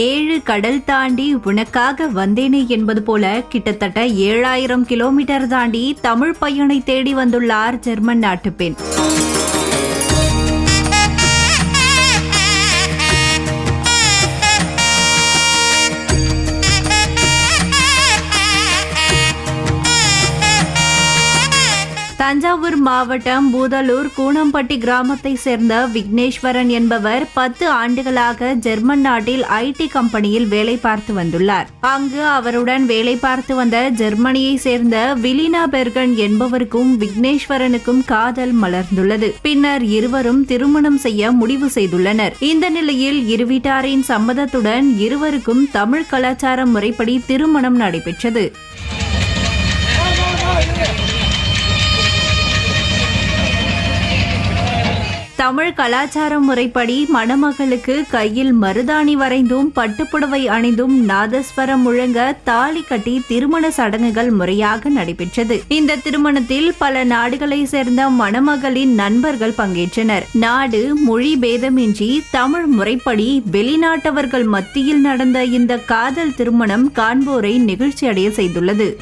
ஏழு கடல் தாண்டி உனக்காக வந்தேனே என்பது போல கிட்டத்தட்ட ஏழாயிரம் கிலோமீட்டர் தாண்டி தமிழ் பையனை தேடி வந்துள்ளார் ஜெர்மன் நாட்டு பெண் தஞ்சாவூர் மாவட்டம் பூதலூர் கூனம்பட்டி கிராமத்தை சேர்ந்த விக்னேஸ்வரன் என்பவர் பத்து ஆண்டுகளாக ஜெர்மன் நாட்டில் ஐடி கம்பெனியில் வேலை பார்த்து வந்துள்ளார். அங்கு அவருடன் வேலை பார்த்து வந்த ஜெர்மனியை சேர்ந்த விலினா பெர்கன் என்பவருக்கும் விக்னேஸ்வரனுக்கும் காதல் மலர்ந்துள்ளது. பின்னர் இருவரும் திருமணம் செய்ய முடிவு செய்துள்ளனர். இந்த நிலையில் இரு வீட்டாரின் சம்மதத்துடன் இருவருக்கும் தமிழ் கலாச்சார முறைப்படி திருமணம் நடைபெற்றது. தமிழ் கலாச்சார முறைப்படி மணமகளுக்கு கையில் மருதாணி வரைந்தும் பட்டுப்புடவை அணிந்தும் நாதஸ்வரம் முழங்க தாலி கட்டி திருமண சடங்குகள் முறையாக நடைபெற்றது. இந்த திருமணத்தில் பல நாடுகளை சேர்ந்த மணமகளின் நண்பர்கள் பங்கேற்றனர். நாடு மொழி பேதமின்றி தமிழ் முறைப்படி வெளிநாட்டவர்கள் மத்தியில் நடந்த இந்த காதல் திருமணம் காண்போரை நெகிழ்ச்சியடைய செய்துள்ளது.